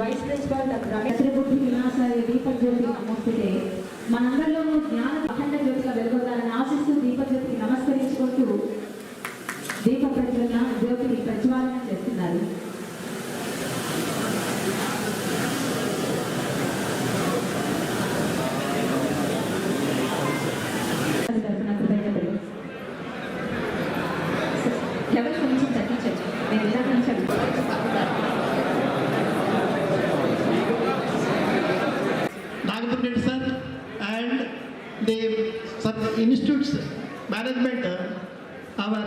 Vice principal doctor Ramesh బుద్ధి వినాశాయ దీపజ్యోతి నమోస్తుతే మనందరిలోనూ జ్ఞాన అఖండ జ్యోతిగా వెలుగొందాలని ఆశిస్తూ దీపజ్యోతికి నమస్కరించుకుంటూ దీప ప్రజ్వలన జ్యోతిని ప్రజ్వాలన చేస్తున్నారు. ఎవరి గురించి లెవెల్ కొంచెం తగ్గించండి? నేను ఇందాక రిక్వెస్ట్ మేనేజ్మెంట్ అవర్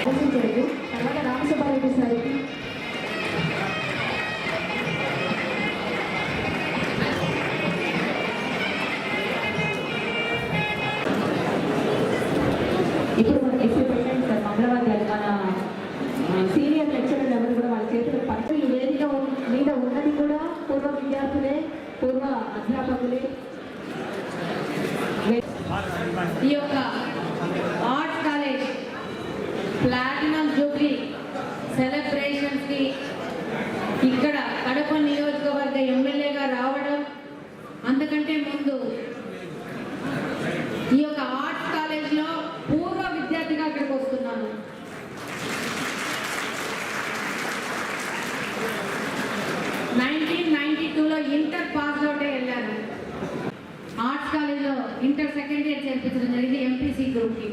ఆలోచించలేదు తర్వాత రామసుబ్బారెడ్డి సార్కి ఇప్పుడు మన ఎస్సీ పెట్టండి సార్ మంగళవారం గారు మన సీనియర్ లెక్చరర్ ఎవరు కూడా వాళ్ళ చేతులు పట్టు. ఈ వేదిక మీద ఉన్నది కూడా పూర్వ విద్యార్థులే పూర్వ అధ్యాపకులే. ఈ యొక్క ప్లాటినం జూబ్లీ సెలబ్రేషన్స్కి ఇక్కడ కడప నియోజకవర్గ ఎమ్మెల్యేగా రావడం అంతకంటే ముందు ఈ యొక్క ఆర్ట్స్ కాలేజ్లో పూర్వ విద్యార్థిగా అక్కడికి వస్తున్నాను. నైన్టీన్ నైన్టీ టూలో ఇంటర్ పాస్ అవుటే వెళ్ళాను. ఆర్ట్స్ కాలేజ్లో ఇంటర్ సెకండ్ ఇయర్ చేర్పించడం జరిగింది ఎంపీసీ గ్రూప్కి.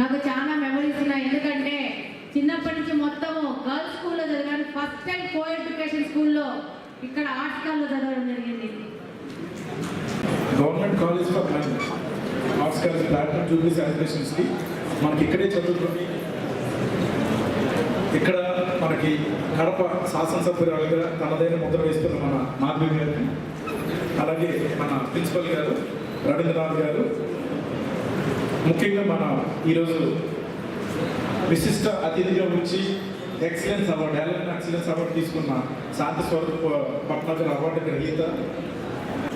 నాకు చాలా మెమరీస్ ఉన్నాయి ఎందుకంటే చిన్నప్పటి నుంచి మొత్తము గర్ల్స్ స్కూల్లో చదివాను. ఫస్ట్ టైం కో ఎడ్యుకేషన్ స్కూల్లో ఇక్కడ ఆర్ట్స్ కాలేజ్ చదవడం జరిగింది. Government college for men arts college platinum jubilee సెలబ్రేషన్స్కి మనకి ఇక్కడే చదువుకొని ఇక్కడ మనకి కడప శాసనసభ్యురాలుగా తనదైన ముద్ర వేస్తున్న మన మాధవి గారిని అలాగే మన ప్రిన్సిపల్ గారు రవీంద్రనాథ్ గారు. ముఖ్యంగా మన ఈరోజు విశిష్ట అతిథిగా వచ్చి excellence award development excellence award తీసుకున్న శాంతి స్వరూప్ పట్నాగర్ అవార్డు గ్రహీత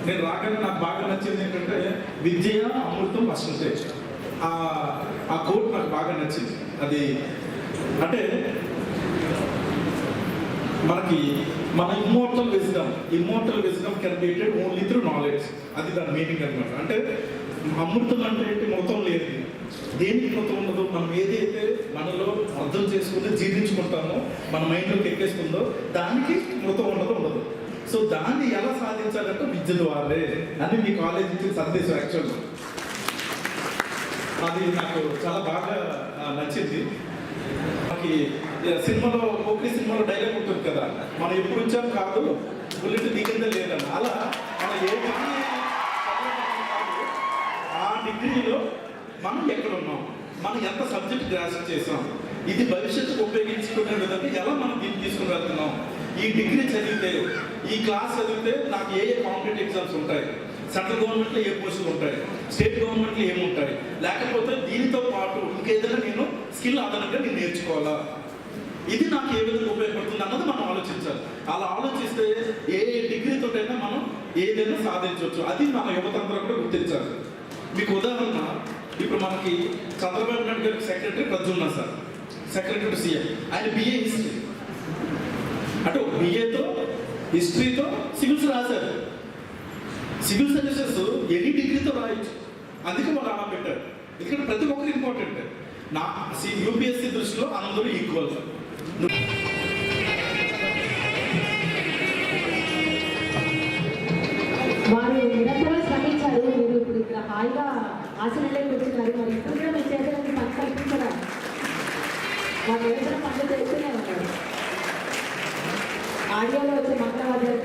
నేను రాగానే నాకు బాగా నచ్చింది ఏంటంటే విద్య అమృతం వస్తుంటే ఆ ఆ కోట్ నాకు బాగా నచ్చింది. అది అంటే మనకి మన immortal wisdom immortal wisdom can only through knowledge అది దాని మీనింగ్ అనమాట అంటే అమృతం అంటే ఏంటి? మొత్తం లేదు. దేనికి మొత్తం ఉండదు? మనం ఏదైతే మనలో అర్థం చేసుకుంటే జీర్ణించుకుంటామో మన మైండ్లోకి ఎక్కేసుకుందో దానికి మృతం ఉండదు ఉండదు. సో దాన్ని ఎలా సాధించాలంటే విద్య ద్వారే అని మీ కాలేజ్ ఇచ్చిన సందేశం యాక్చువల్గా అది నాకు చాలా బాగా నచ్చింది. మనకి సినిమాలో ఓకే సినిమాలో డైలాగ్ ఉంటుంది కదా. మనం ఎప్పుడు వచ్చాం కాదు బుల్లెట్ దిగిందే లేదన్న. అలా మన ఏ డిగ్రీ ఆ డిగ్రీలో మనం ఎక్కడ ఉన్నాం? మనం ఎంత సబ్జెక్ట్ గ్రాస్ప్ చేసాం ఇది భవిష్యత్తుకు ఉపయోగించుకునే విధంగా ఎలా మనం దీన్ని తీసుకుని వెళ్తున్నాం? ఈ డిగ్రీ చదివితే ఈ క్లాస్ చదివితే నాకు ఏ ఏ కాంపిటేటివ్ ఎగ్జామ్స్ ఉంటాయి? సెంట్రల్ గవర్నమెంట్లో ఏ పోస్టులు ఉంటాయి? స్టేట్ గవర్నమెంట్లో ఏముంటాయి? లేకపోతే దీనితో పాటు ఇంకేదైనా నేను స్కిల్ అదనంగా నేను నేర్చుకోవాలా? ఇది నాకు ఏ విధంగా ఉపయోగపడుతుంది అన్నది మనం ఆలోచించాలి. అలా ఆలోచిస్తే ఏ ఏ డిగ్రీతోటైనా మనం ఏదైనా సాధించవచ్చు. అది మన యువతంత్రం కూడా గుర్తించాలి. మీకు ఉదాహరణ ఇప్పుడు మనకి చంద్రబాబు నాయుడు గారికి సెక్రటరీ ప్రజున్న సార్. Secretary CM. ఆయన బిఏ హిస్టరీ. అంటే బిఏతో హిస్టరీతో సివిల్స్ రాశారు. సివిల్ సర్వీసెస్ ఎన్ని డిగ్రీతో రాయొచ్చు? అందుకే వాళ్ళు అలా పెట్టారు. ఎందుకంటే ప్రతి ఒక్కరు ఇంపార్టెంట్ నా యూపీఎస్సీ దృష్టిలో అందరూ ఈక్వల్ వారు నిరంతరం శ్రమించారు మీరు ఇప్పుడు ఇక్కడ హాయిగా ఆశలే కూర్చున్నారు. మరి ఇప్పుడు కూడా మీ చేతులకి పని కల్పించరా వారు నిరంతరం పనులు చేస్తూనే ఉన్నారు. ఆడియోలో వచ్చే మంత్రవాద్యాలు